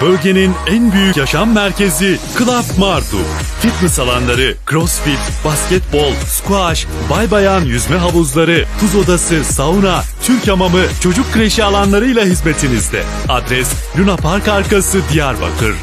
Bölgenin en büyük yaşam merkezi Club Martu. Fitness alanları, crossfit, basketbol, squash, bay bayan yüzme havuzları, tuz odası, sauna, Türk hamamı, çocuk kreşi alanlarıyla hizmetinizde. Adres Luna Park arkası Diyarbakır.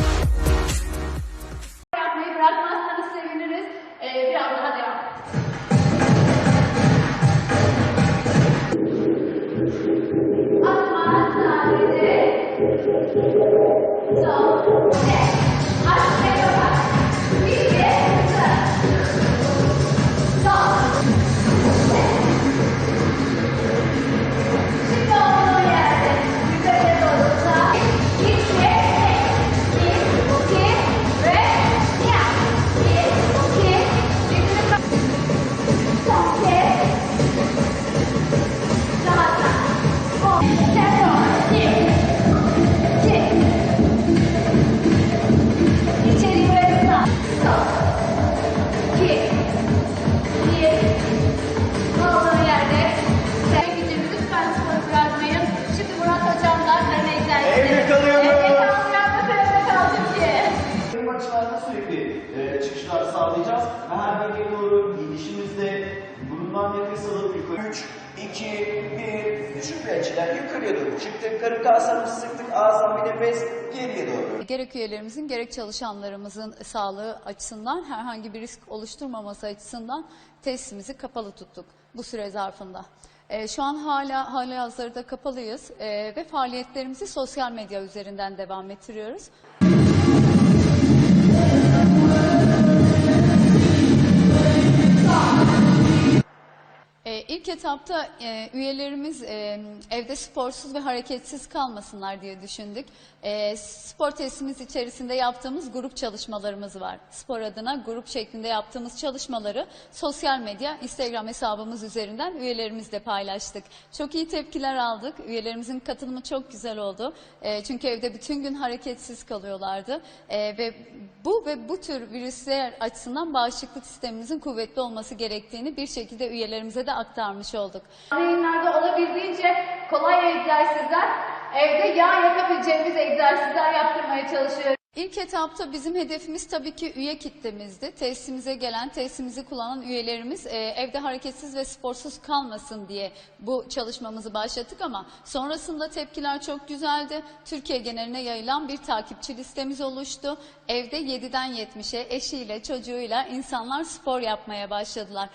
2, 1, düşük açıdan yukarıya doğru çıktık. Karın kaslarımızı sıktık. Ağızdan bir nefes geriye doğru. Gerek üyelerimizin gerek çalışanlarımızın sağlığı açısından herhangi bir risk oluşturmaması açısından testimizi kapalı tuttuk bu süre zarfında. Ee, şu an hala hala hazırda kapalıyız ee, ve faaliyetlerimizi sosyal medya üzerinden devam ettiriyoruz. Ee, ilk etapta e, üyelerimiz e, evde sporsuz ve hareketsiz kalmasınlar diye düşündük. E, spor testimiz içerisinde yaptığımız grup çalışmalarımız var. Spor adına grup şeklinde yaptığımız çalışmaları sosyal medya, Instagram hesabımız üzerinden üyelerimizle paylaştık. Çok iyi tepkiler aldık. Üyelerimizin katılımı çok güzel oldu. E, çünkü evde bütün gün hareketsiz kalıyorlardı. E, ve bu ve bu tür virüsler açısından bağışıklık sistemimizin kuvvetli olması gerektiğini bir şekilde üyelerimize de aktarmış olduk. Yayınlarda olabildiğince kolay egzersizler, evde yağ yakabileceğimiz egzersizler yaptırmaya çalışıyoruz. İlk etapta bizim hedefimiz tabii ki üye kitlemizdi. Testimize gelen, testimizi kullanan üyelerimiz e, evde hareketsiz ve sporsuz kalmasın diye bu çalışmamızı başlattık ama sonrasında tepkiler çok güzeldi. Türkiye geneline yayılan bir takipçi listemiz oluştu. Evde 7'den 70'e eşiyle, çocuğuyla insanlar spor yapmaya başladılar.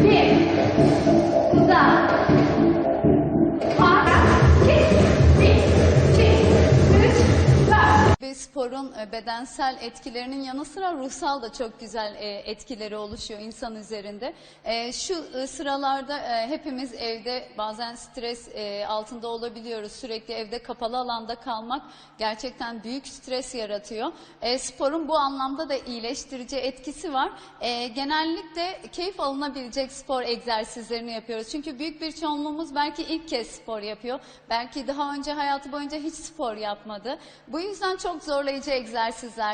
Bir, bedensel etkilerinin yanı sıra ruhsal da çok güzel e, etkileri oluşuyor insan üzerinde. E, Şu e, sıralarda e, hepimiz evde bazen stres e, altında olabiliyoruz. Sürekli evde kapalı alanda kalmak gerçekten büyük stres yaratıyor. E, Sporun bu anlamda da iyileştirici etkisi var. E, Genellikle keyif alınabilecek spor egzersizlerini yapıyoruz. Çünkü büyük bir çoğunluğumuz belki ilk kez spor yapıyor. Belki daha önce hayatı boyunca hiç spor yapmadı. Bu yüzden çok zorlayıcı egzersizler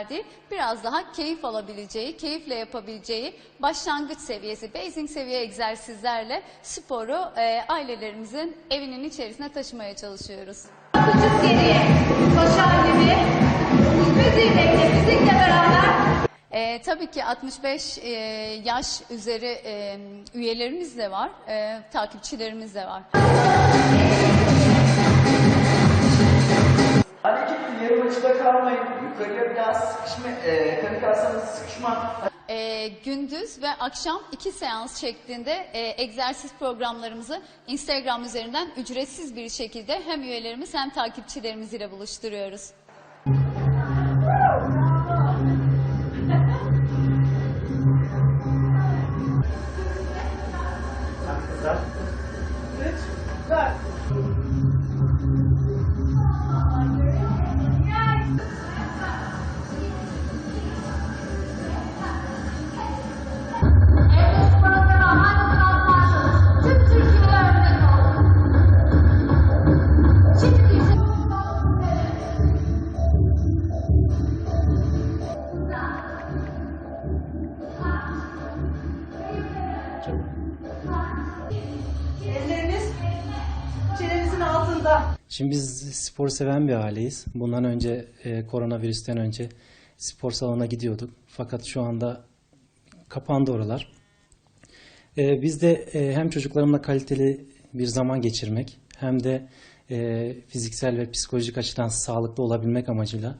değil, biraz daha keyif alabileceği, keyifle yapabileceği başlangıç seviyesi, basing seviye egzersizlerle sporu e, ailelerimizin evinin içerisine taşımaya çalışıyoruz. Çocuk geriye, koşar gibi, müziğiyle, müzikle beraber E, tabii ki 65 e, yaş üzeri e, üyelerimiz de var, e, takipçilerimiz de var. Hareketli yarım açıda kalmayın. Yukarıya biraz sıkışma, e, karın kaslarımızı sıkışma. E, gündüz ve akşam iki seans şeklinde e, egzersiz programlarımızı Instagram üzerinden ücretsiz bir şekilde hem üyelerimiz hem takipçilerimiz ile buluşturuyoruz. Kızlar. Ellerimiz çenemizin altında. Şimdi biz sporu seven bir aileyiz. Bundan önce e, koronavirüsten önce spor salonuna gidiyorduk. Fakat şu anda kapandı oralar. E, biz de e, hem çocuklarımla kaliteli bir zaman geçirmek hem de e, fiziksel ve psikolojik açıdan sağlıklı olabilmek amacıyla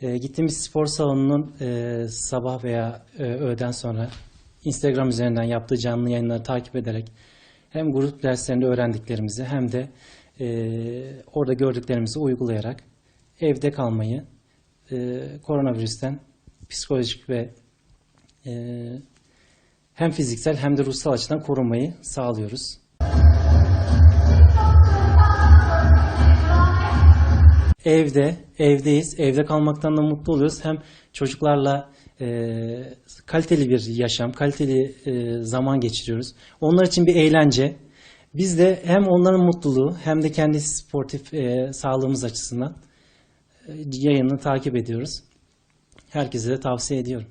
e, gittiğimiz spor salonunun e, sabah veya e, öğleden sonra Instagram üzerinden yaptığı canlı yayınları takip ederek hem grup derslerinde öğrendiklerimizi hem de e, orada gördüklerimizi uygulayarak evde kalmayı e, koronavirüsten psikolojik ve e, hem fiziksel hem de ruhsal açıdan korunmayı sağlıyoruz. Evde, evdeyiz. Evde kalmaktan da mutlu oluyoruz. Hem çocuklarla e, kaliteli bir yaşam, kaliteli e, zaman geçiriyoruz. Onlar için bir eğlence. Biz de hem onların mutluluğu hem de kendi sportif e, sağlığımız açısından e, yayını takip ediyoruz. Herkese de tavsiye ediyorum.